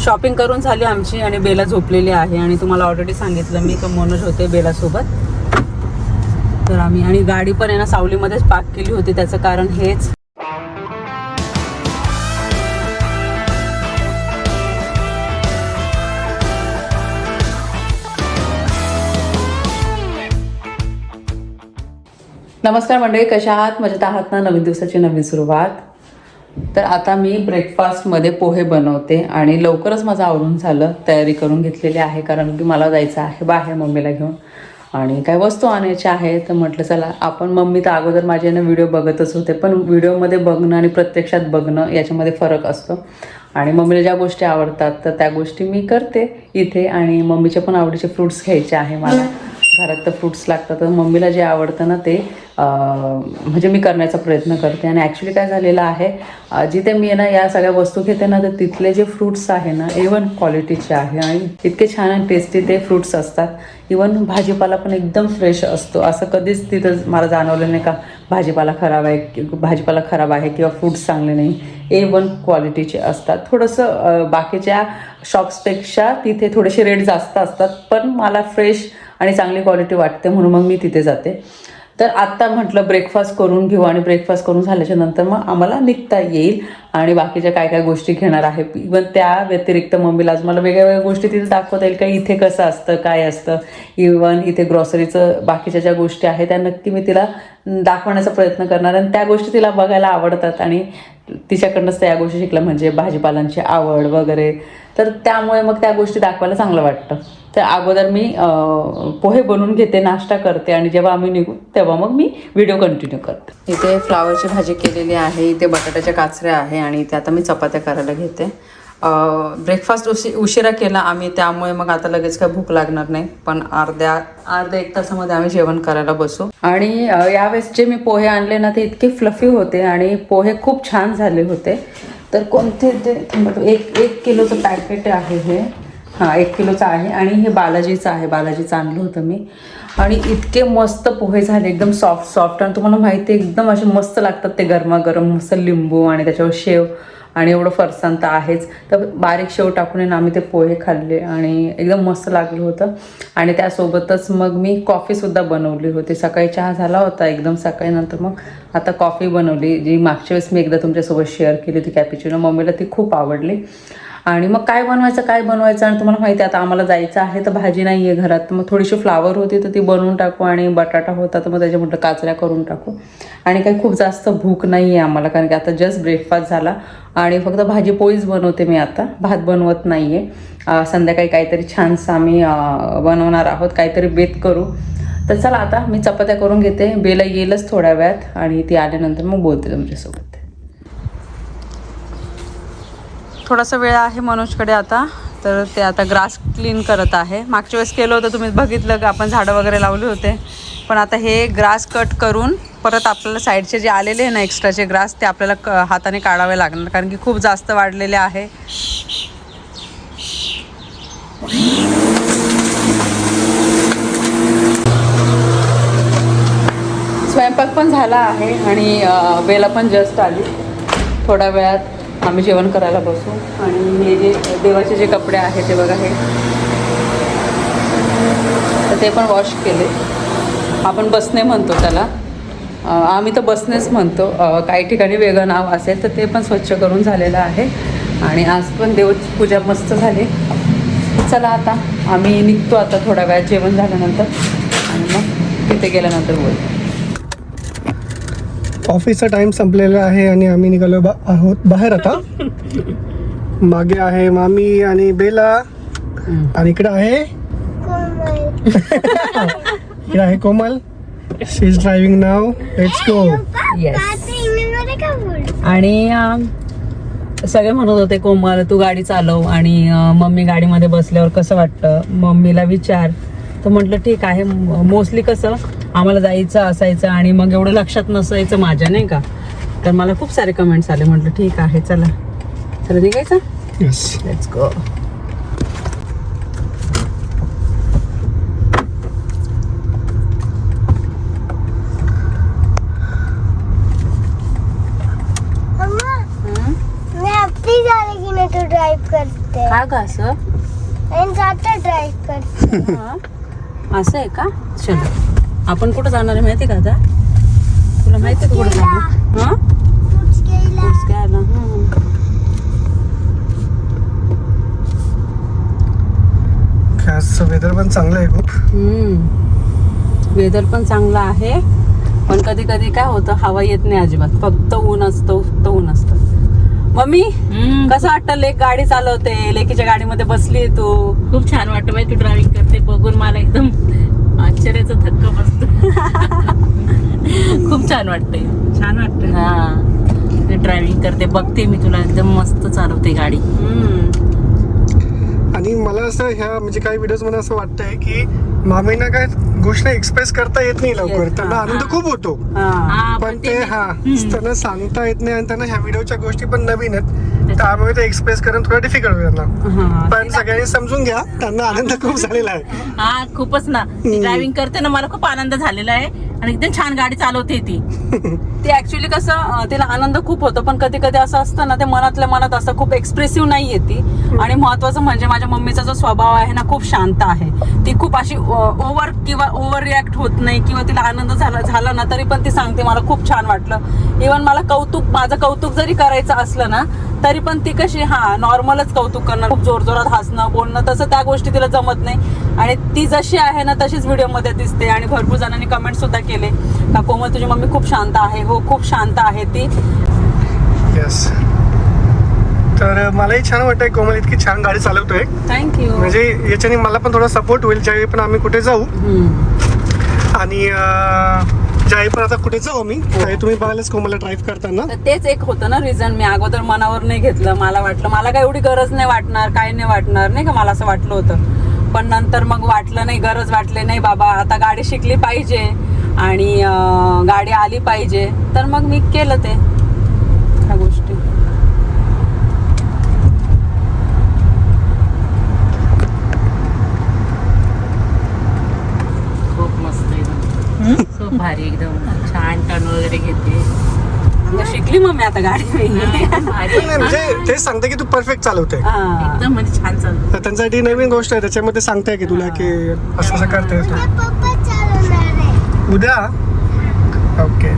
Shopping करून झाली आमची आणि बेला झोपलेली आहे आणि तुम्हाला ऑलरेडी सांगितलं मी तो मनोज होते बेलासोबत. तर आम्ही आणि गाडी पण आहे ना सावलीमध्येच पार्क केली होती त्याचं कारण हेच. नमस्कार मंडळी कशा आहात? मजेत आहात ना? नवीन दिवसाची नवीन सुरुवात. तर आता मी ब्रेकफास्टमध्ये पोहे बनवते आणि लवकरच माझं आवरून झालं तयारी करून घेतलेली आहे कारण की मला जायचं आहे बाहेर मम्मीला घेऊन. आणि काय वस्तू आणायच्या आहे तर म्हटलं चला आपण मम्मी तर अगोदर माझे ना व्हिडिओ बघतच होते पण व्हिडिओमध्ये बघणं आणि प्रत्यक्षात बघणं याच्यामध्ये फरक असतो. आणि मम्मीला ज्या गोष्टी आवडतात तर त्या गोष्टी मी करते इथे आणि मम्मीच्या पण आवडीचे फ्रुट्स घ्यायचे आहे मला. घरात तर फ्रुट्स लागतात तर मम्मीला जे आवडतं ना ते म्हणजे मी करण्याचा प्रयत्न करते. आणि ॲक्च्युली काय झालेलं आहे जिथे मी ना या सगळ्या वस्तू घेते ना तर तिथले जे फ्रुट्स आहे ना इवन क्वालिटीचे आहे. आणि इतके छान आणि टेस्टी ते फ्रुट्स असतात. इवन भाजीपाला पण एकदम फ्रेश असतो. असं कधीच तिथं मला जाणवलं नाही का भाजीपाला खराब आहे भाजीपाला खराब आहे किंवा फ्रुट्स चांगले नाही. ए वन क्वालिटीचे असतात. थोडंसं बाकीच्या शॉप्सपेक्षा तिथे थोडेसे रेट जास्त असतात. पण मला फ्रेश आणि चांगली क्वालिटी वाटते म्हणून मग मी तिथे जाते. तर आत्ता म्हटलं ब्रेकफास्ट करून घेऊ आणि ब्रेकफास्ट करून झाल्याच्यानंतर मग आम्हाला निघता येईल आणि बाकीच्या काय काय गोष्टी घेणार आहे. इवन त्या व्यतिरिक्त मम्मीला आज मला वेगळ्या वेगळ्या गोष्टी तिथे दाखवता येईल का इथे कसं असतं काय असतं. इवन इथे ग्रॉसरीचं बाकीच्या ज्या गोष्टी आहेत त्या नक्की मी तिला दाखवण्याचा प्रयत्न करणार आणि त्या गोष्टी तिला बघायला आवडतात. आणि तिच्याकडनंच त्या गोष्टी शिकल्या म्हणजे भाजीपालांची आवड वगैरे. तर त्यामुळे मग त्या गोष्टी दाखवायला चांगलं वाटतं. तर अगोदर मी पोहे बनवून घेते नाश्ता करते आणि जेव्हा आम्ही निघू तेव्हा मग मी व्हिडिओ कंटिन्यू करते. इथे फ्लावरची भाजी केलेली आहे इथे बटाट्याच्या काचऱ्या आहे आणि इथे आता मी चपात्या करायला घेते. ब्रेकफास्ट उशी उशिरा केला आम्ही त्यामुळे मग आता लगेच काय भूक लागणार नाही. पण अर्ध्या अर्ध्या एक तासामध्ये आम्ही जेवण करायला बसू. आणि यावेळेस जे मी पोहे आणले ना ते इतके फ्लफी होते आणि पोहे खूप छान झाले होते. तर कोणते ते थांबा, एक एक किलोचं पॅकेट आहे हे. हां एक किलोचं आहे आणि हे बालाजीचं आहे. बालाजीचं आणलं होतं मी. आणि इतके मस्त पोहे झाले एकदम सॉफ्ट सॉफ्ट आणि तुम्हाला माहिती आहे एकदम असे मस्त लागतात ते गरमागरम मस्त लिंबू आणि त्याच्यावर शेव आणि एवढं फरसाण तर आहेच. तर बारीक शेव टाकून आहे आम्ही ते पोहे खाल्ले आणि एकदम मस्त लागलं होतं. आणि त्यासोबतच मग मी कॉफीसुद्धा बनवली होती. सकाळी चहा झाला होता एकदम सकाळी नंतर मग. आता कॉफी बनवली जी मागच्या वेळेस मी एकदा तुमच्यासोबत शेअर केली होती कॅपिचिनो मम्मीला ती खूप आवडली. आणि मग काय बनवायचं काय बनवायचं आणि तुम्हाला माहिती आहे आता आम्हाला जायचं आहे तर भाजी नाही आहे घरात. तर मग थोडीशी फ्लावर होती तर ती बनवून टाकू आणि बटाटा होता तर मग त्याच्या म्हटलं काचऱ्या करून टाकू. आणि काही खूप जास्त भूक नाही आहे आम्हाला कारण की आता जस्ट ब्रेकफास्ट झाला. आणि फक्त भाजी पोळीच बनवते मी आता. भात बनवत नाही आहे संध्याकाळी काहीतरी छानसं आम्ही बनवणार आहोत. काहीतरी बेत करू. तर चला आता मी चपात्या करून घेते. बेला येईलच थोड्या वेळात आणि ती आल्यानंतर मग बोलते तुमच्यासोबत. थोडासा वेळ आहे मनोजकडे आता. तर ते आता ग्रास क्लीन करत आहे. मागच्या वेळेस केलं होतं तुम्ही बघितलं का आपण झाडं वगैरे लावले होते. पण आता हे ग्रास कट करून परत आपल्याला साईडचे जे आलेले आहे ना एक्स्ट्राचे ग्रास ते आपल्याला क हाताने काढावे लागणार. कारण की खूप जास्त वाढलेले आहे. स्वयंपाक पण झाला आहे आणि अं, बेला पण जस्ट आली. थोड्या वेळात आम्ही जेवण करायला बसू. आणि हे जे देवाचे जे कपडे आहेत ते बघा हे. तर ते पण वॉश केले. आपण बसणे म्हणतो त्याला. आम्ही तर बसनेच म्हणतो. काही ठिकाणी वेगळं नाव असेल तर ते पण स्वच्छ करून झालेलं आहे. आणि आज पण देवपूजा मस्त झाली. चला आता. आम्ही निघतो आता थोड्या वेळात जेवण झाल्यानंतर. आणि मग तिथे गेल्यानंतर बोलतो ऑफिसचा टाइम संपलेला आहे आणि आम्ही निघालो बा आहोत बाहेर आता. मागे आहे मामी आणि बेला. आणि इकडे आहे. इकडे आहे कोमल. शी इज ड्रायव्हिंग नाव लेट्स गो येस आणि सगळे म्हणत होते कोमल तू गाडी चालव. आणि मम्मी गाडीमध्ये बसल्यावर कसं वाटतं? मम्मीला विचार. तर म्हटलं ठीक आहे मोस्टली कसं? आम्हाला जायचं असायचं आणि मग एवढं लक्षात नसायचं माझ्या नाही का? तर मला खूप सारे कमेंट्स आले. म्हटलं ठीक आहे चला. चला निघायचं? येस लेट्स गो मैं अपनी गाड़ी की ना तो ड्राइव करते. का ग असं? जाता ड्राईव्ह कर हा. असं आहे का? चलो. आपण कुठं जाणार आहे माहिती का आता? तुला माहिती आहे का कुठं जाणार? हा? वेदर पण चांगलं आहे खूप. वेदर पण चांगला आहे. पण कधी कधी काय होतं हवा येत नाही अजिबात. फक्त ऊन असतं फक्त ऊन असतं. मम्मी कसं वाटतं लेक गाडी चालवते? लेकीच्या गाडीमध्ये बसली तू? खूप छान वाटतं माहिती तू ड्रायव्हिंग करते बघून मला एकदम छान वाटतंय. छान वाटतं हा. ड्रायव्हिंग करते. बघते मी तुला. एकदम मस्त चालवते गाडी. हम्म. आणि मला असं ह्या म्हणजे काही व्हिडिओजमध्ये असं वाटतंय की मामींना काय गोष्ट एक्सप्रेस करता येत नाही लवकर. त्यांना. आनंद खूप होतो. पण ते हा त्यांना सांगता येत नाही आणि त्यांना ह्या व्हिडिओच्या गोष्टी पण नवीन आहेत. त्यामुळे ते एक्सप्रेस करणं थोडं डिफिकल्ट होईल त्यांना. पण सगळ्यांनी समजून घ्या. त्यांना आनंद खूप झालेला आहे. हा खूपच ना. ड्रायव्हिंग करते ना मला खूप आनंद झालेला आहे. आणि एकदम छान गाडी चालवते ती. ते ऍक्च्युली कसं तिला आनंद खूप होतो पण कधी कधी असं असतं ना ते मनातल्या मनात असं खूप एक्सप्रेसिव्ह नाही येते. आणि महत्वाचं म्हणजे माझ्या मम्मीचा जो स्वभाव आहे ना खूप शांत आहे. ती खूप अशी ओव्हर किंवा ओव्हर रिॲक्ट होत नाही किंवा तिला आनंद झाला झाला ना तरी पण ती सांगते मला खूप छान वाटलं. इवन मला कौतुक माझं कौतुक जरी करायचं असलं ना तरी पण ती कशी हा नॉर्मलच कौतुक करणार. खूप जोरजोरात हसणं बोलणं तसं त्या गोष्टी तिला जमत नाही. आणि ती जशी आहे ना तशीच व्हिडिओमध्ये दिसते. आणि भरपूर जणांनी कमेंट सुद्धा केले. का कोमल तुझी मम्मी खूप शांत आहे. हो खूप शांत आहे ती. येस तर मलाही छान वाटतंय कोमल इतकी छान गाडी चालवतोय. थँक्यू म्हणजे याच्याने मला पण थोडा सपोर्ट होईल. ज्यावेळी पण आम्ही कुठे जाऊ. आणि ज्यावेळी पण आता कुठे जाऊ आम्ही त्यावेळी तुम्ही बघायलाच कोमलला ड्राईव्ह करताना? तर तेच एक होतं ना रिझन मी अगोदर मनावर नाही घेतलं. मला वाटलं मला काय एवढी गरज नाही वाटणार काय नाही वाटणार नाही का? मला असं वाटलं होतं. पण नंतर मग वाटलं नाही गरज वाटली नाही बाबा आता गाडी शिकली पाहिजे आणि गाडी आली पाहिजे. तर मग मी केलं ते ह्या गोष्टी खूप मस्त एकदम खूप भारी एकदम छान टर्न वगैरे घेते मग शिकली मग मी आता गाडी. नाही, म्हणजे तेच सांगते की तू परफेक्ट चालवते हा. एकदम म्हणजे छान चालू तर त्यांच्यासाठी नवीन गोष्ट आहे त्याच्यामध्ये सांगताय की तुला की असं असं करते तू. पप्पा चालवणार आहे. उद्या? ओके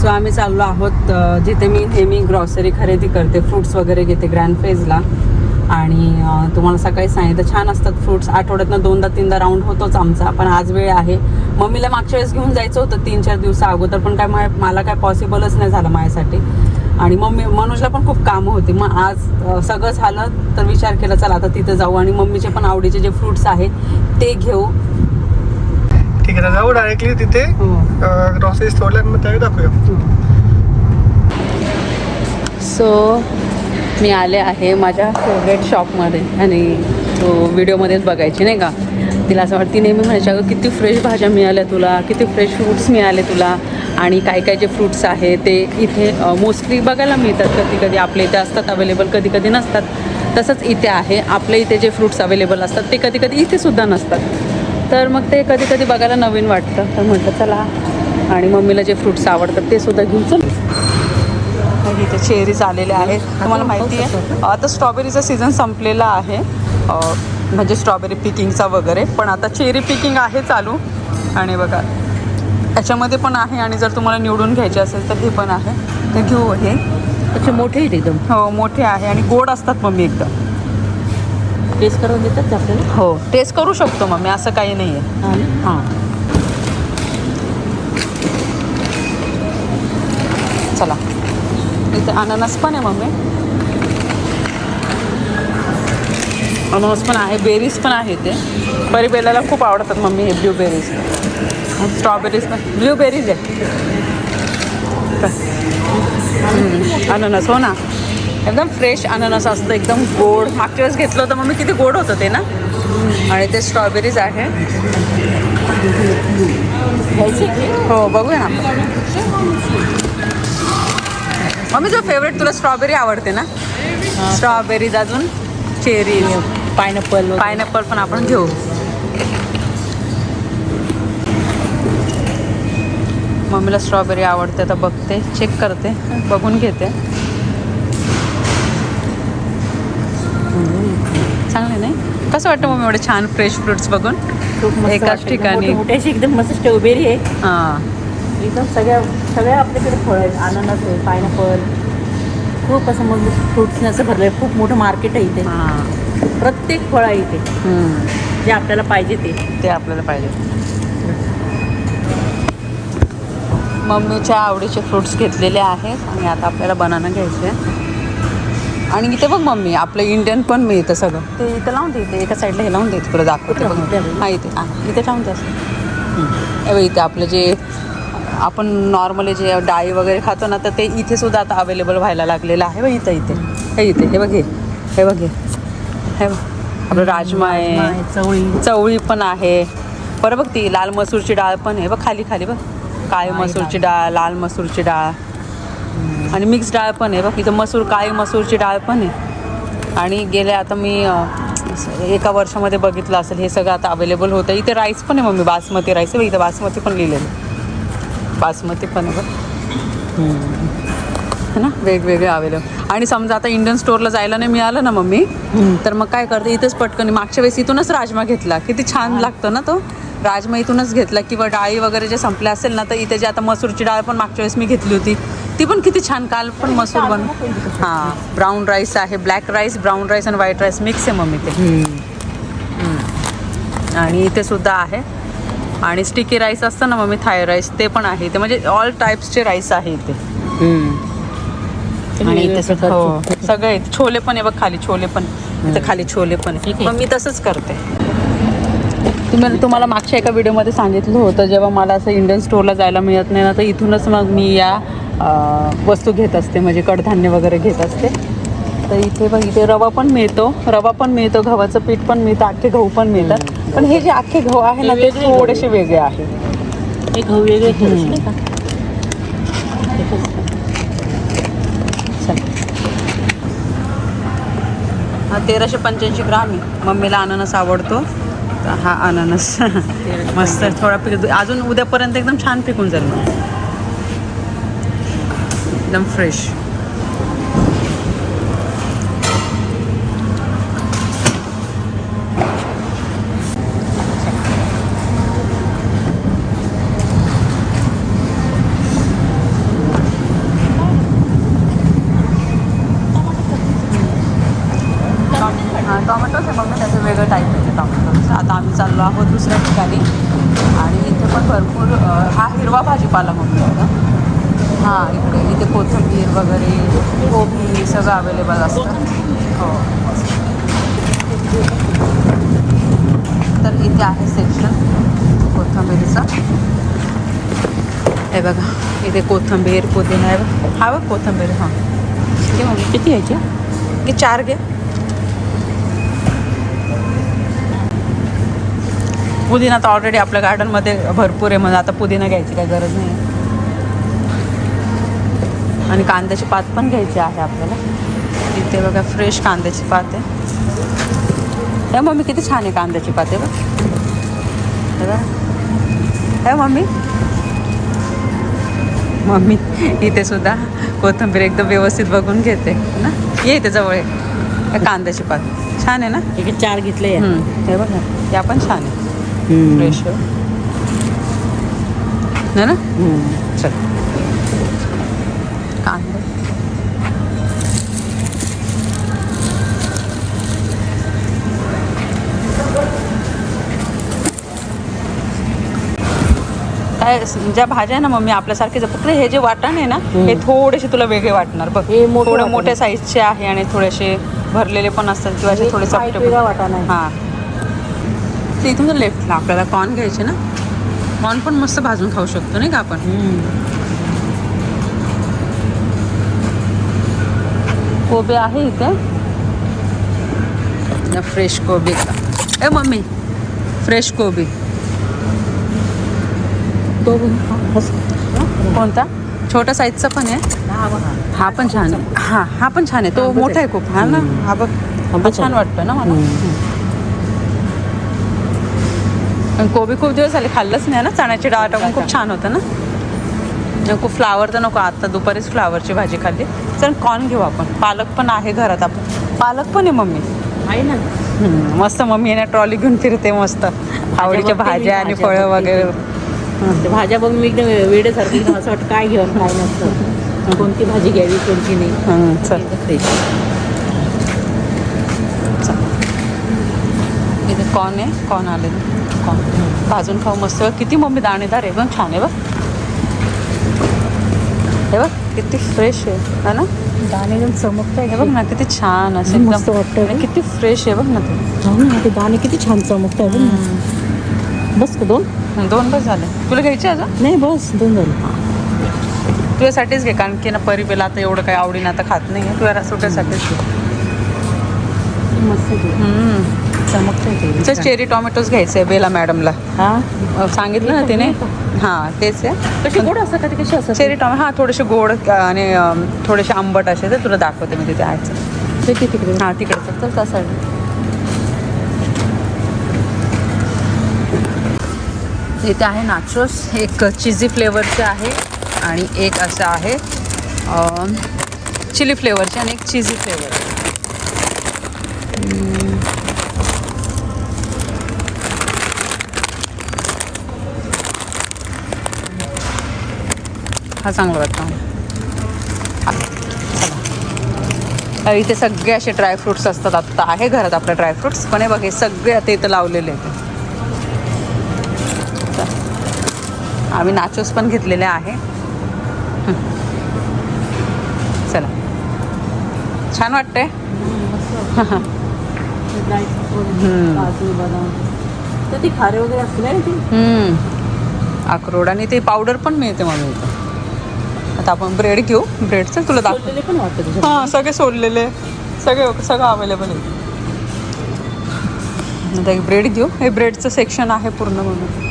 सो आम्ही चाललो आहोत अ, जिथे मी नेहमी ग्रॉसरी खरेदी करते फ्रुट्स वगैरे घेते ग्रँड फेजला आणि अ, तुम्हाला सकाळी सांगितलं छान असतात फ्रुट्स आठवड्यातनं दोनदा तीनदा राऊंड होतोच आमचा पण आज वेळ आहे. मम्मीला मागच्या वेळेस घेऊन जायचं होतं तीन चार दिवसा अगोदर पण काय मा- मला काय पॉसिबलच नाही झालं माझ्यासाठी. आणि मम्मी मनोजला पण खूप कामं होती. मग आज सगळं झालं तर विचार केला चला आता तिथे जाऊ आणि मम्मीचे पण आवडीचे जे फ्रुट्स आहेत ते घेऊ. ठीक आहे जाऊ डायरेक्टली तिथे. हो. ग्रॉसरी स्टोरला मग त्यावेळी दाखवूया. सो मी आले आहे माझ्या फेवरेट शॉपमध्ये आणि तो व्हिडिओमध्येच बघायची नाही का? तिला असं वाटतं नेहमी म्हणायच्या अगं किती फ्रेश भाज्या मिळाल्या तुला किती फ्रेश फ्रूट्स मिळाले तुला. आणि काय काय जे फ्रूट्स आहे ते इथे मोस्टली बघायला मिळतात. कधी कधी आपल्या इथे असतात अवेलेबल कधी कधी नसतात. तसंच इथे आहे. आपल्या इथे जे फ्रूट्स अवेलेबल असतात ते कधी कधी इथे सुद्धा नसतात. तर मग ते कधी कधी बघायला नवीन वाटतं. तर म्हटलं चला. आणि मम्मीला जे फ्रुट्स आवडतात ते सुद्धा घेऊन चल. इथे चेरीज आलेले आहेत. तुम्हाला माहिती आहे आता स्ट्रॉबेरीचा सीझन संपलेला आहे. म्हणजे स्ट्रॉबेरी पिकिंगचा वगैरे. पण आता चेरी पिकिंग आहे चालू. आणि बघा याच्यामध्ये पण आहे आणि जर तुम्हाला निवडून घ्यायचे असेल तर हे पण आहे. ते घेऊ हे. त्याचे मोठे आहेत एकदम. हो मोठे आहे आणि गोड असतात मम्मी एकदम टेस्ट करून देतात का आपल्याला? हो टेस्ट करू शकतो मम्मी असं काही नाही आहे हा? हां. चला. इथे अननस पण आहे मम्मी. अननस पण आहे बेरीज पण आहे ते परिबेलाला खूप आवडतात मम्मी हे ब्ल्यूबेरीज स्ट्रॉबेरीज पण. ब्ल्यूबेरीज आहे. अननस हो ना? एकदम फ्रेश अननस असतं एकदम गोड. मागच्या वेळेस घेतलं होतं मम्मी किती गोड होतं ते ना? आणि ते स्ट्रॉबेरीज आहे. हो बघूया ना. मम्मी जो फेवरेट तुला स्ट्रॉबेरी आवडते ना? स्ट्रॉबेरीज अजून चेरी पायनॅपल पायनॅपल पण आपण घेऊ. मम्मीला स्ट्रॉबेरी आवडते तर बघते चेक करते बघून घेते. हम्म. कसं वाटतं मग एवढे छान फ्रेश फ्रुट्स बघून? खूप एकाच. ठिकाणी. एकदम मस्त स्ट्रॉबेरी आहे. हां. एकदम सगळ्या सगळ्या आपल्याकडे फळ आहेत. अननस आहे पायनॅपल. खूप असं मग फ्रुट्सने असं भरलं आहे खूप मोठं मार्केट आहे इथे. हां. प्रत्येक फळ आहे इथे. हम्म. जे आपल्याला पाहिजे ते. ते आपल्याला पाहिजे. मम्मीच्या आवडीचे फ्रुट्स घेतलेले आहेत आणि आता आपल्याला बनाना घ्यायचे आणि इथे बघ मम्मी आपलं इंडियन पण मिळतं सगळं. ते इथं लावून दे इथे एका साईडला हे लावून दे. तुला दाखवते बघ? हां इथे. हां इथे लावून दे असं. हे बघ इथे आपलं जे आपण नॉर्मली जे डाळी वगैरे खातो ना तर ते इथे सुद्धा आता अवेलेबल व्हायला लागलेलं आहे बघ इथं इथे. हे इथे हे बघ हे. हे बघ हे. हे बघ आपलं राजमा आहे. आहे, चवळी. चवळी पण आहे. बरं बघ ती लाल मसूरची डाळ पण आहे बघ खाली खाली बघ. काळी काळी मसूरची डाळ लाल मसूरची डाळ. आणि मिक्स डाळ पण आहे बघ इथं मसूर काळी मसूरची डाळ पण आहे. आणि गेल्या आता मी अं, एका वर्षामध्ये बघितलं असेल हे सगळं आता अवेलेबल होतं. इथे राईस पण आहे मम्मी बासमती राईस आहे बघ, इथं बासमती पण लिहिलेलं आहे. बासमती पण आहे बघ. है ना? वेगवेगळे अवेलेबल आणि समजा आता इंडियन स्टोअरला जायला नाही मिळालं ना मम्मी तर मग काय करते इथंच पटकन मागच्या वेळेस इथूनच राजमा घेतला. किती छान लागतो ना तो? राजमा इथूनच घेतला किंवा डाळी वगैरे जे संपल्या असेल ना तर इथे जे आता मसूरची डाळ पण मागच्या वेळेस मी घेतली होती. ती पण किती छान काल पण मसूर बन हां ब्राऊन राईस आहे ब्लॅक राईस ब्राऊन राईस आणि व्हाईट राईस मिक्स आहे मम्मी ते. आणि इथे सुद्धा आहे. आणि स्टिकी राईस असतं ना मम्मी थाय राईस ते पण आहे इथे. म्हणजे ऑल टाईप्सचे राईस आहे इथे. आणि हो सगळे आहेत. छोले पण आहे बघ खाली छोले पण. इथे खाली छोले पण. मग मी तसंच करते. तुम्हाला तुम्हाला मागच्या एका व्हिडिओमध्ये सांगितलं होतं जेव्हा मला असं इंडियन स्टोअरला जायला मिळत नाही ना तर इथूनच मग मी या वस्तू घेत असते म्हणजे कडधान्य वगैरे घेत असते. तर इथे बघ इथे रवा पण मिळतो. रवा पण मिळतो गव्हाचं पीठ पण मिळतं अख्खे गहू पण मिळतात. पण हे जे अख्खे गहू आहे ना ते. थोडेसे वेगळे आहे. हे गहू वेगळे थोडेसे नाही का हा तेराशे पंच्याऐंशी ग्राम आहे. मम्मीला अननस आवडतो. तर हा अननस. मस्त थोडा पिक अजून उद्यापर्यंत एकदम छान पिकून जाईल. एकदम फ्रेश टॉमॅटोच आहे मग त्याचं वेगळं टाईप आहे टॉमॅटोचं आता आम्ही चाललो आहोत दुसऱ्या ठिकाणी. आणि इथे पण भरपूर हा हिरवा भाजीपाला म्हणतो बघा हां इकडे. इथे कोथिंबीर वगैरे कोबी सगळं अवेलेबल असतं. हो. तर इथे आहे सेक्शन कोथिंबीरीचा. हे बघा इथे कोथिंबीर पुदिना आहे हा बघ कोथिंबीर हां. किती मग किती आहे की चार घे. पुदिना तर ऑलरेडी आपल्या गार्डनमध्ये भरपूर आहे म्हणजे आता पुदिना घ्यायची काही गरज नाही. आणि कांद्याची पात पण घ्यायची आहे आपल्याला. इथे बघा फ्रेश कांद्याची पात आहे. हे मम्मी किती छान आहे कांद्याची पात आहे बघ. हे. हे मम्मी. मम्मी इथे सुद्धा कोथिंबीर एकदम व्यवस्थित बघून घेते ना? ये इथे जवळ आहे. हे कांद्याची पात. छान आहे ना? हे चार घेतले हे बघा या पण छान आहे. फ्रेश है ना? चल. कांदे. काय ज्या भाज्या ना मम्मी आपल्यासारखे फक्त हे जे वाटण आहे ना हे थोडेसे तुला वेगळे वाटणार. बघ हे मोठं थोडे मोठ्या. साईजचे आहे आणि थोडेसे भरलेले पण असतात किंवा असे थोडे चपटे वाटाणा आहे. हां. ते इथून लेफ्टला आपल्याला कॉर्न घ्यायचे ना? कॉर्न पण मस्त भाजून खाऊ शकतो नाही का आपण? कोबी आहे इथे. फ्रेश कोबी. का ए मम्मी फ्रेश कोबी. तो कोणता छोट्या साईजचा पण आहे. हा पण छान आहे. हा हा पण छान आहे. तो मोठा आहे खूप. हा ना? हा बघ. हा बघ. छान वाटतं ना मला? कोबी खूप दिवस झाले खाल्लंच नाही ना चण्याची डाळ टाकून खूप छान होतं ना. खूप फ्लावर तर नको आता दुपारीच फ्लावरची भाजी खाल्ली. चल कॉर्न घेऊ आपण. पालक पण आहे घरात आपण पालक पण आहे मम्मी. आहे ना. मस्त मम्मी ना ट्रॉली घेऊन फिरते मस्त. आवडीच्या भाज्या आणि फळं. वगैरे. भाज्या बघ मी एकदम वेळेसारखी असं वाटतं काय घेऊन काय नसतं. कोणती भाजी घ्यावी कोणती नाही. कॉर्न आहे? कॉर्न आले? कॉर्न भाजून खाऊ मस्त. किती मम्मी दाणेदार आहे पण छान आहे बघ. हे बघ किती फ्रेश आहे. है ना? दाणे एकदम चमकत हे बघ ना किती छान असं मस्त बघ. किती फ्रेश आहे बघ ना ते. दाणे किती छान चमकत आहे बस का दोन? दोन बस झाले. तुला घ्यायचे अजून? नाही बस दोन झाले. तुझ्यासाठीच घे कारण की ना परिबेला आता एवढं काही आवडीनं आता खात नाही आहे तुझ्या सुट्यासाठीच घे. मस्त चमकत चेरी टोमॅटोज घ्यायचे आहे बेला मॅडमला हा? सांगितलं ना तिने? हां तेच आहे. कशी गोड असतात का ते? कशी असतात? चेरी टोमॅटो हां थोडेसे गोड आणि थोडेसे आंबट असे तर तुला दाखवते मी तिथे आहे. ते तिकडे? हां तिकडे. चल ला. इथे आहे नाचोस एक चिझी फ्लेवरचे आहे आणि एक असं आहे चिली फ्लेवरचे आणि एक चिझी फ्लेवर हा चांगला वाटतो. इथे सगळे असे ड्रायफ्रुट्स असतात. आत्ता आहे घरात आपलं ड्रायफ्रुट्स पण हे बघ हे सगळे आता इथं लावलेले आहेत. आम्ही नाचोस पण घेतलेले आहे. चला. छान वाटतंय. ती खारे वगैरे. अक्रोड आणि ते पावडर पण मिळते मग इथं. आता आपण ब्रेड घेऊ. ब्रेडचं तुला दाखव. हां सगळे सोडलेले सगळे सगळं अवेलेबल आहे. आता एक ब्रेड घेऊ. हे ब्रेडचं सेक्शन आहे पूर्ण म्हणून.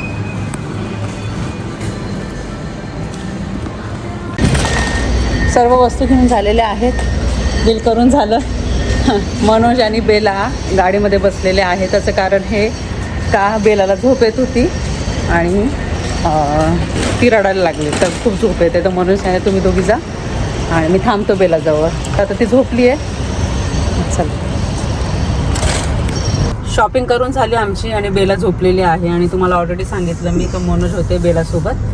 सर्व वस्तू घेऊन झालेल्या आहेत. बिल करून झालं. मनोज आणि बेला गाडीमध्ये बसलेले आहे त्याचं कारण हे का? बेलाला झोप येत होती. आणि ती रडायला लागली. तर खूप झोप येते. तर मनोज सांगितलं तुम्ही दोघी जा. आणि मी थांबतो बेलाजवळ तर आता ती झोपली आहे. चल. शॉपिंग करून झाली आमची आणि बेला झोपलेली आहे. आणि तुम्हाला ऑलरेडी सांगितलं मी तर मनोज होते बेलासोबत.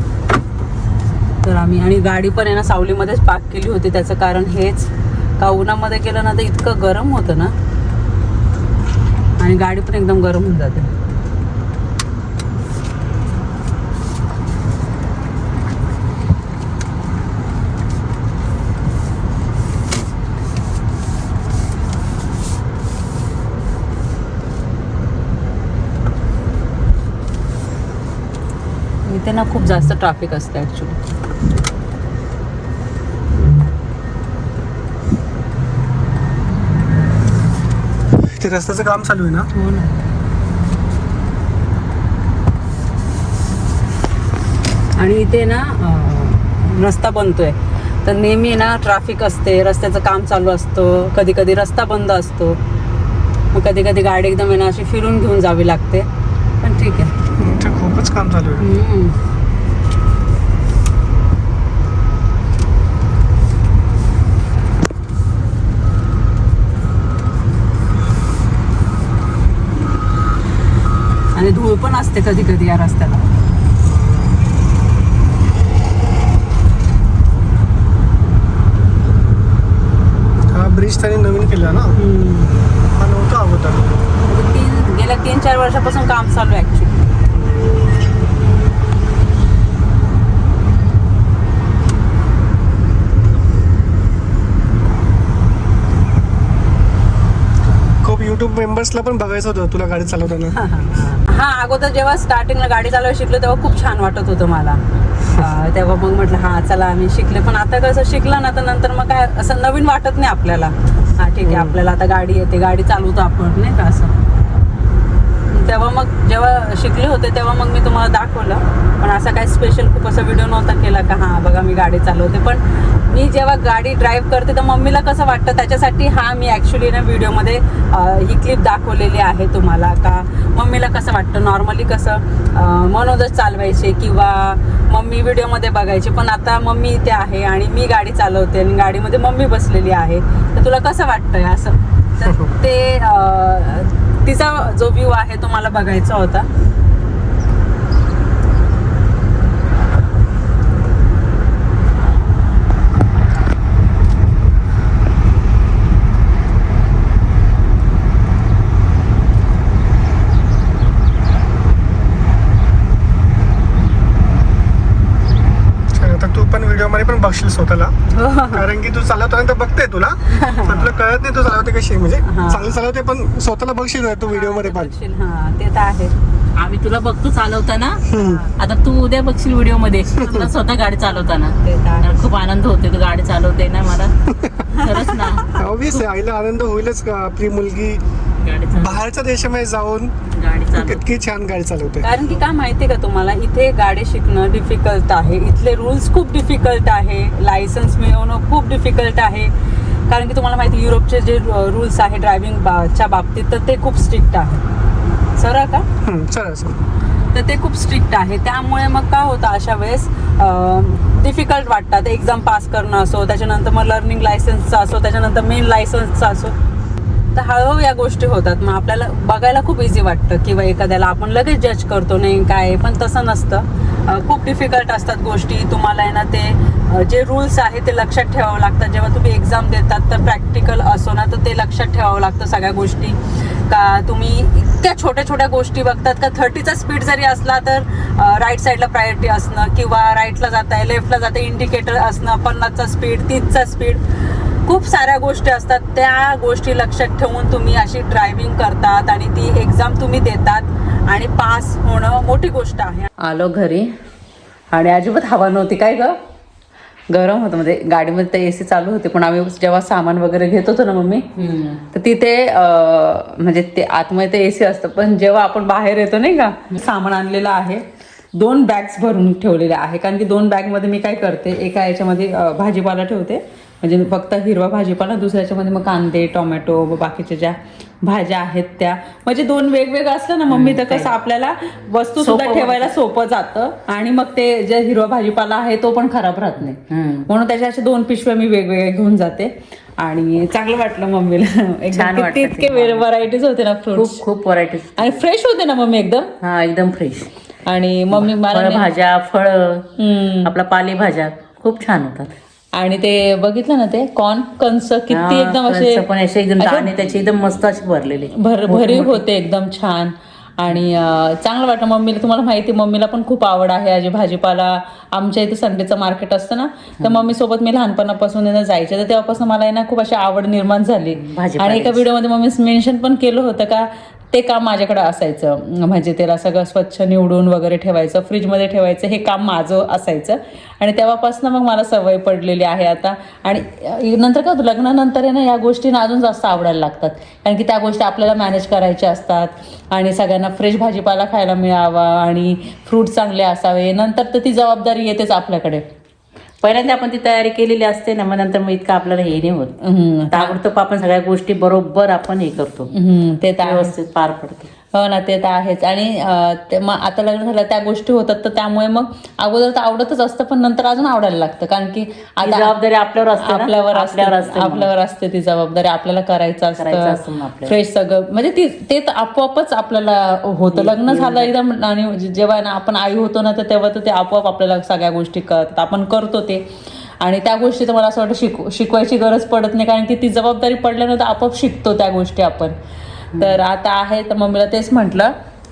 तर आम्ही आणि गाडी पण आहे ना सावलीमध्येच पार्क केली होती. त्याचं कारण हेच. का उन्हामध्ये गेलं ना तर इतकं गरम होतं ना. आणि गाडी पण एकदम गरम होऊन जाते. इथे ना खूप जास्त ट्रॅफिक असते ॲक्च्युली ते रस्त्याचं काम चालू आहे ना? हो ना. आणि इथे ना रस्ता बनतोय. तर नेहमी ना ट्रॅफिक असते रस्त्याचं काम चालू असतं कधी कधी रस्ता बंद असतो. मग कधी कधी गाडी एकदम आहे ना अशी फिरून घेऊन जावी लागते. पण ठीक आहे. इथे खूपच काम चालू आहे. आणि धूळ पण असते कधी कधी या रस्त्याला. हा ब्रिज त्यांनी नवीन केला ना. हा नव्हता अगोदर. तीन गेल्या तीन चार वर्षापासून काम चालू आहे ऍक्च्युली खूप युट्यूब मेंबर्सला पण बघायचं होतं तुला गाडी चालवताना. हा अगोदर जेव्हा स्टार्टिंगला गाडी चालवायला शिकलो तेव्हा खूप छान वाटत होतं मला. अं, तेव्हा मग म्हटलं हा चला आम्ही शिकले. पण आता कसं शिकलं ना तर नंतर मग काय असं नवीन वाटत नाही आपल्याला. हा ठीक आहे आपल्याला आता गाडी येते गाडी चालवतो आपण नाही का असं. तेव्हा मग जेव्हा शिकले होते तेव्हा मग मी तुम्हाला दाखवलं. पण असा काही स्पेशल खूप असा व्हिडिओ नव्हता केला का हां बघा मी गाडी चालवते. पण मी जेव्हा गाडी ड्राईव्ह करते तर मम्मीला कसं वाटतं? त्याच्यासाठी हा मी ॲक्च्युली ना व्हिडिओमध्ये ही क्लिप दाखवलेली आहे तुम्हाला. का मम्मीला कसं वाटतं? नॉर्मली कसं मनोदच चालवायचे किंवा मम्मी व्हिडिओमध्ये बघायची. पण आता मम्मी इथे आहे आणि मी गाडी चालवते आणि गाडीमध्ये मम्मी बसलेली आहे. तर तुला कसं वाटतंय असं? तर ते तिचा जो व्ह्यू आहे तो मला बघायचा होता. तू पण व्हिडिओमध्ये पण बघशील स्वतःला. कारण की तू चालवताना तर बघते तुला. पण तुला कळत नाही तू चालवते कशी म्हणजे हा. चांगली चालवते पण स्वतःला बघशील तू व्हिडिओमध्ये पण हा ते तर आहे. आम्ही तुला बघतो चालवताना. आता तू उद्या बघशील व्हिडिओमध्ये तुला स्वतः गाडी चालवताना. खूप आनंद होते तू गाडी चालवते ना मला. खरंच ना. ऑब्विस आईला आनंद होईलच का? आपली मुलगी बाहेरच्या देशामध्ये जाऊन इतकी छान गाडी चालवते. कारण की काय माहितीये का तुम्हाला इथे गाडी शिकणं डिफिकल्ट आहे. इथले रूल्स खूप डिफिकल्ट आहे. लायसन्स मिळवणं खूप डिफिकल्ट आहे. कारण की तुम्हाला माहिती युरोपचे जे रूल्स आहे ड्रायव्हिंगच्या बाबतीत तर ते खूप स्ट्रिक्ट आहे. सरळ का? चल. तर ते खूप स्ट्रिक्ट आहे. त्यामुळे मग काय होतं अशा वेळेस डिफिकल्ट वाटतात. एक्झाम पास करणं असो त्याच्यानंतर मग लर्निंग लायसन्सचं असो त्याच्यानंतर मेन लायसन्सचं असो. तर हळूहळू या गोष्टी होतात. मग आपल्याला बघायला खूप इझी वाटतं किंवा एखाद्याला आपण लगेच जज करतो नाही काय पण तसं नसतं. खूप डिफिकल्ट असतात गोष्टी. तुम्हाला आहे ना ते जे रूल्स आहे ते लक्षात ठेवावं लागतात जेव्हा तुम्ही एक्झाम देतात तर प्रॅक्टिकल असो ना तर ते लक्षात ठेवावं लागतं सगळ्या गोष्टी. का तुम्ही इतक्या छोट्या छोट्या गोष्टी बघतात का थर्टीचा स्पीड जरी असला तर राईट साईडला प्रायोरिटी असणं किंवा राईटला जात आहे लेफ्टला जात इंडिकेटर असणं पन्नासचा स्पीड तीसचा स्पीड खूप साऱ्या गोष्टी असतात. त्या गोष्टी लक्षात ठेवून तुम्ही अशी ड्रायव्हिंग करतात आणि ती एक्झाम तुम्ही देतात आणि पास होणं मोठी गोष्ट आहे. आलो घरी. आणि अजिबात हवा नव्हती. काय ग? गरम होतं. म्हणजे गाडीमध्ये ते ए सी चालू होते. पण आम्ही जेव्हा सामान वगैरे घेत होतो ना मम्मी तर तिथे म्हणजे ते आतमध्ये ते एसी असतं. पण जेव्हा आपण बाहेर येतो नाही का सामान आणलेलं आहे. दोन बॅग्स भरून ठेवलेले आहे. कारण की दोन बॅगमध्ये मी काय करते एका याच्यामध्ये भाजीपाला ठेवते म्हणजे फक्त हिरवा भाजीपाला दुसऱ्या याच्यामध्ये मग कांदे टोमॅटो बाकीच्या ज्या भाज्या आहेत त्या. म्हणजे दोन वेगवेगळं असलं ना मम्मी तर कसं आपल्याला वस्तू सुद्धा ठेवायला सोपं जातं. आणि मग ते जे हिरवा भाजीपाला आहे तो पण खराब राहत नाही. म्हणून त्याच्या अशा दोन पिशव्या मी वेगवेगळ्या घेऊन जाते. आणि चांगलं वाटलं मम्मीला. इतके. व्हरायटीज होते ना फ्रुट्स खूप खूप व्हरायटीज आणि फ्रेश होते ना मम्मी एकदम? हा एकदम फ्रेश आणि मम्मी मला भाज्या फळ. आपला पालेभाज्या खूप छान होतात. आणि ते बघितलं ना ते? कॉर्न कंस किती एकदम असे पण असे एकदम असे दाणे त्याचे एकदम मस्त असे भरलेले. भर भरीव होते एकदम छान. आणि चांगलं वाटलं मम्मीला. तुम्हाला माहिती आहे, मम्मीला पण खूप आवड आहे अजी भाजीपाला. आमच्या इथे संडेचं मार्केट असतं ना तर मम्मी सोबत मी लहानपणापासून जायचे. तर तेव्हापासून मला ना खूप अशी आवड निर्माण झाली. आणि एका व्हिडिओमध्ये मम्मी मेन्शन पण केलं होतं का ते काम माझ्याकडं असायचं. म्हणजे त्याला सगळं स्वच्छ निवडून वगैरे ठेवायचं फ्रीजमध्ये ठेवायचं हे काम माझं असायचं. आणि तेव्हापासून मग मला सवय पडलेली आहे आता. आणि नंतर का लग्नानंतर आहे ना या गोष्टींना अजून जास्त आवडायला लागतात. कारण की त्या गोष्टी आपल्याला मॅनेज करायच्या असतात. आणि सगळ्यांना फ्रेश भाजीपाला खायला मिळावा आणि फ्रूट चांगले असावे. नंतर तर ती जबाबदारी येतेच आपल्याकडे. पहिल्यांदा आपण ती तयारी केलेली असते ना मग नंतर मग इतकं आपल्याला हे नाही होत. ताबडतोब आपण सगळ्या गोष्टी बरोबर आपण हे करतो ते. व्यवस्थित पार पडतो हो ना ते तर आहेच. आणि ते मग आता लग्न झालं त्या गोष्टी होतात तर त्यामुळे मग अगोदर तर आवडतच असतं पण नंतर अजून आवडायला लागतं. कारण की आता जबाबदारी आपल्यावर असते. आपल्यावर असते आपल्यावर असते ती जबाबदारी आपल्याला करायचं असतं. फ्रेश सगळं म्हणजे ती ते तर आपोआपच आपल्याला होतं. लग्न झालं एकदम आणि जे- जेव्हा ना आपण आई होतो ना तर तेव्हा तर ते आपोआप आपल्याला सगळ्या गोष्टी कळतात. आपण करतो ते. आणि त्या गोष्टी तर मला असं वाटतं शिकू शिकवायची गरज पडत नाही. कारण की ती जबाबदारी पडल्यानंतर आपोआप शिकतो त्या गोष्टी आपण. तर आता आहे तर मम्मीला तेच म्हटलं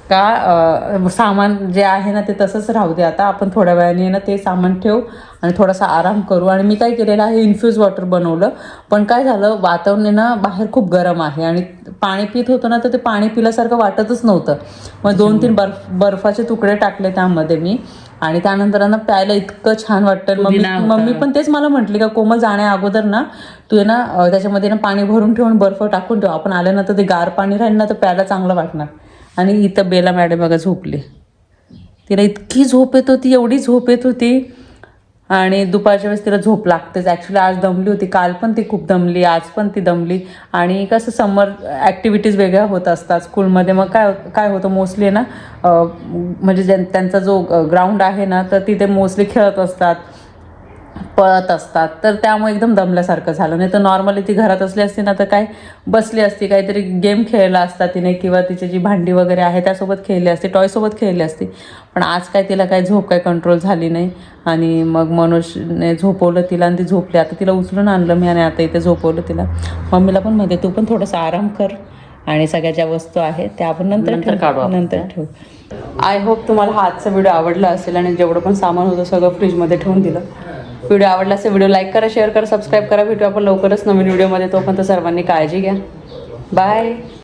का सामान जे आहे ना ते तसंच राहू दे आता आपण थोड्या वेळाने ना ते सामान ठेवू आणि थोडासा आराम करू. आणि मी काय केलेलं आहे इन्फ्यूज वॉटर बनवलं. पण काय झालं वातावरण ना बाहेर खूप गरम आहे आणि पाणी पित होतं ना तर ते पाणी पिल्यासारखं वाटतच नव्हतं. मग दोन तीन बर्फ बर्फाचे तुकडे टाकले त्यामध्ये मी. आणि त्यानंतर ना प्यायला इतकं छान वाटतं. मम्मी. मम्मी पण तेच मला म्हटली का कोमल जाण्या अगोदर ना तू ना त्याच्यामध्ये ना पाणी भरून ठेवून बर्फ टाकून ठेव. आपण आल्यानंतर ते गार पाणी राहील ना तर प्यायला चांगलं वाटणार. आणि इथं बेला मॅडम बघा झोपली. तिला इतकी झोप येत होती एवढी झोप येत होती. आणि दुपारच्या वेळेस तिला झोप लागतेच. ॲक्च्युली आज दमली होती. काल पण ती खूप दमली आज पण ती दमली. आणि कसं समर ॲक्टिव्हिटीज वेगळ्या होत असतात स्कूलमध्ये मग काय काय होतं मोस्टली ना म्हणजे ज्यां- त्यांचा जो ग्राउंड आहे ना तर तिथे मोस्टली खेळत असतात. पळत असतात. तर त्यामुळे एकदम दमल्यासारखं झालं. नाही तर नॉर्मली ती घरात असली असती ना तर काय बसली असती काहीतरी गेम खेळला असता तिने किंवा तिची जी भांडी वगैरे आहे त्यासोबत खेळली असती टॉयसोबत खेळली असती. पण आज काय तिला काय झोप काय कंट्रोल झाली नाही. आणि मग मनोजने झोपवलं तिला आणि ती झोपली. आता तिला उचलून आणलं मी आणि आता इथे झोपवलं तिला. मम्मीला पण म्हणते तू पण थोडासा आराम कर आणि सगळ्या ज्या वस्तू आहेत त्या आपण नंतर. काढू नंतर ठेवू. आय होप तुम्हाला हा आजचा व्हिडिओ आवडला असेल आणि जेवढं पण सामान होतं सगळं फ्रीजमध्ये ठेवून दिलं. व्हिडिओ आवडला असेल व्हिडिओ लाईक करा शेअर करा सबस्क्राईब करा. भेटू आपण लवकरच नवीन व्हिडिओमध्ये. तोपर्यंत सर्वांनी काळजी घ्या. बाय